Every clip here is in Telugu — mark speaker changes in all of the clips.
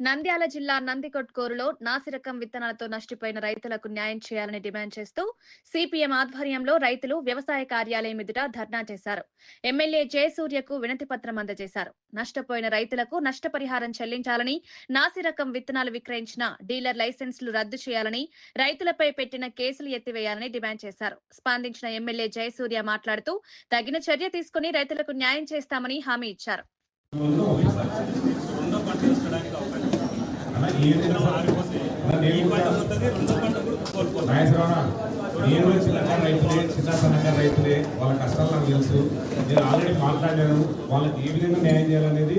Speaker 1: నంద్యాల జిల్లా నందికొట్కూరులో నాసిరకం విత్తనాలతో నష్టపోయిన రైతులకు న్యాయం చేయాలని డిమాండ్ చేస్తూ సిపిఎం ఆధ్వర్యంలో రైతులు వ్యవసాయ కార్యాలయం ఎదుట ధర్నా చేశారు. ఎమ్మెల్యే జయసూర్యకు వినతి పత్రం అందజేశారు. నష్టపోయిన రైతులకు నష్టపరిహారం చెల్లించాలని నాసిరకం విత్తనాలు విక్రయించిన డీలర్ లైసెన్సులు రద్దు చేయాలని రైతులపై పెట్టిన కేసులు ఎత్తివేయాలని డిమాండ్ చేశారు. స్పందించిన ఎమ్మెల్యే జయసూర్య మాట్లాడుతూ తగిన చర్య తీసుకుని రైతులకు న్యాయం చేస్తామని హామీ ఇచ్చారు
Speaker 2: రెండో పంట వేసుకోవడానికి అవకాశం ఉంది.
Speaker 3: అన్న ఏంటి
Speaker 2: విత్తనం
Speaker 3: సార్?
Speaker 2: ఆరిపోతే
Speaker 3: అన్న
Speaker 2: ఈ
Speaker 3: నేను
Speaker 2: పంట
Speaker 3: కూడా-
Speaker 2: పోతుంది రెండో పంట కూడా కోల్పోతుంది
Speaker 3: నాగేశ్వరరావు నేను నేను చిన్నకారు రైతులే చిన్న సన్నకారు రైతులే వాళ్ళ కష్టాలు నాకు తెలుసు నేను ఆల్రెడీ మాట్లాడాను వాళ్ళకి ఏ విధంగా న్యాయం చేయాలనేది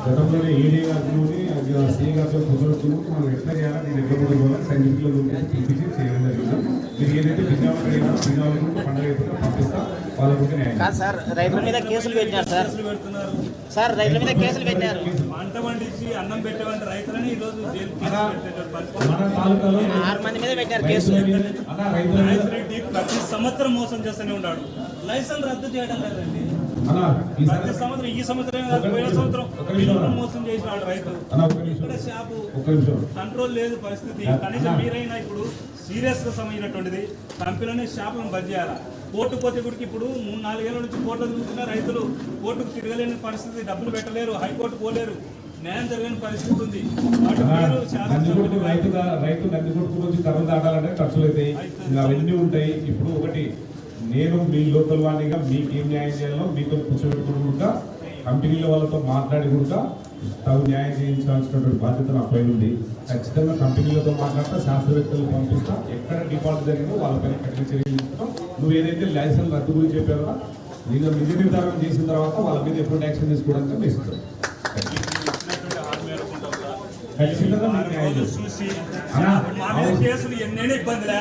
Speaker 3: గతంలోనే ఈడీ గారిని సీ గారితో కుదురుతూ మనం ఎట్లా చేయాలి నేను ఎట్లా కూడా పోవాలి సైంటిఫిక్లో పిలిపించి చేయడం జరిగింది మీరు ఏదైతే బిజావాడ అడిగినా పండుగ అయిపోతే
Speaker 4: కాదు సార్ రైతుల మీద కేసులు పెట్టినారు సార్.
Speaker 2: కేసులు పెడుతున్నారు.
Speaker 4: సార్ రైతుల మీద కేసులు పెట్టినారు.
Speaker 2: పంట పండించి అన్నం పెట్టేవంటి రైతులని ఈ రోజు జైలు
Speaker 3: మన
Speaker 2: పెట్టేటువంటి పరిస్థితి.
Speaker 3: మన తాలూకాలో
Speaker 4: ఆరు మంది మీద పెట్టినారు
Speaker 3: రైతుల
Speaker 4: కేసులు.
Speaker 3: మీద అన్న రైతుల మీద
Speaker 2: రైతురెడ్డి ప్రతి సంవత్సరం మోసం చేస్తూనే ఉన్నాడు. లైసెన్స్ రద్దు చేయడం లేదండి. ప్రతి సంవత్సరం ఈ సంవత్సరం కాదు, పోయిన సంవత్సరం
Speaker 3: ఒక నిమిషం.
Speaker 2: వీళ్ళు మోసం చేసినాడు రైతు.
Speaker 3: అన్న ఒక్క నిమిషం
Speaker 2: ఇక్కడ షాపు
Speaker 3: ఒక్క నిమిషం
Speaker 2: కంట్రోల్ లేదు పరిస్థితి. కనీసం మీరైనా ఇప్పుడు సీరియస్గా కంపెనీలోనే షాపులను బంద్ చేయాలి? కోర్టు పోతే కూడా ఇప్పుడు మూడు నాలుగేళ్ళ నుంచి కోర్టులో చూస్తున్న రైతులు కోర్టుకు తిరగలేని పరిస్థితి డబ్బులు పెట్టలేరు హైకోర్టు పోలేరు. న్యాయం జరగని పరిస్థితి ఉంది
Speaker 3: రైతుగా రైతు నందికొట్టు నుంచి కర్ర దాటాలంటే ఖర్చులు అవుతాయి. ఇంకా అవన్నీ ఉంటాయి. ఇప్పుడు ఒకటి నేను మీ లోకల్ వాణిగా మీకు ఏం న్యాయం చేయాలో మీతో కూడా కంపెనీల వాళ్ళతో మాట్లాడి కూడా తగు న్యాయం చేయించాల్సినటువంటి బాధ్యత నా పైన ఉంది. ఖచ్చితంగా కంపెనీలతో మాట్లాడతా శాస్త్రవేత్తలు పంపిస్తా. ఎక్కడ డిఫాల్ట్ జరిగిందో వాళ్ళపైన కఠిన చర్యలు తీసుకుంటాం నువ్వు ఏదైతే లైసెన్స్ రద్దు గురించి చెప్పావో నేను విధి నిర్ధారణ చేసిన తర్వాత వాళ్ళ మీద ఎప్పుడు యాక్షన్ తీసుకోవడానికి మేము ఇస్తాం
Speaker 2: ఇచ్చినటువంటి హామీ మేరకు ఉంటాం సార్.
Speaker 3: ఖచ్చితంగా.
Speaker 2: చూసి. కేసులు ఎన్నైనా ఇబ్బందులే.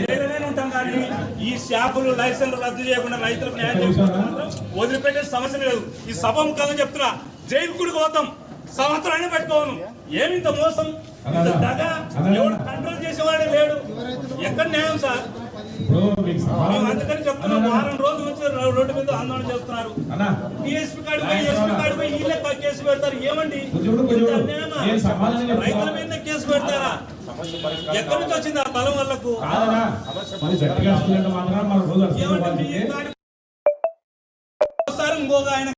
Speaker 2: జైలులోనే ఉంటాం కానీ ఈ షాపులు లైసెన్స్ రద్దు చేయకుండా రైతులకు న్యాయం చేయకుండా వదిలిపెట్టే సమస్య లేదు. ఈ సభ ముఖంగా చెప్తున్నా జైలు కూడా పోతాం. సంవత్సరాన్ని పెట్టుకోను. ఏమి ఇంత మోసం? ఇంత దగ. ఎవడు కంట్రోల్ చేసేవాడే లేడు? ఎక్కడ న్యాయం సార్? అందుకని చెప్తున్నాం వారం రోజుల రోడ్డు మీద ఆందోళన చేస్తున్నారు. పోయి ఎస్పీ పోయి వీళ్ళే కేసు పెడతారు. ఏమండి. రైతుల మీద కేసు పెడతారా? ఎక్కడి నుంచి వచ్చింది ఆ బలం వాళ్ళకు ఏమంటే ఇంకొక ఆయన.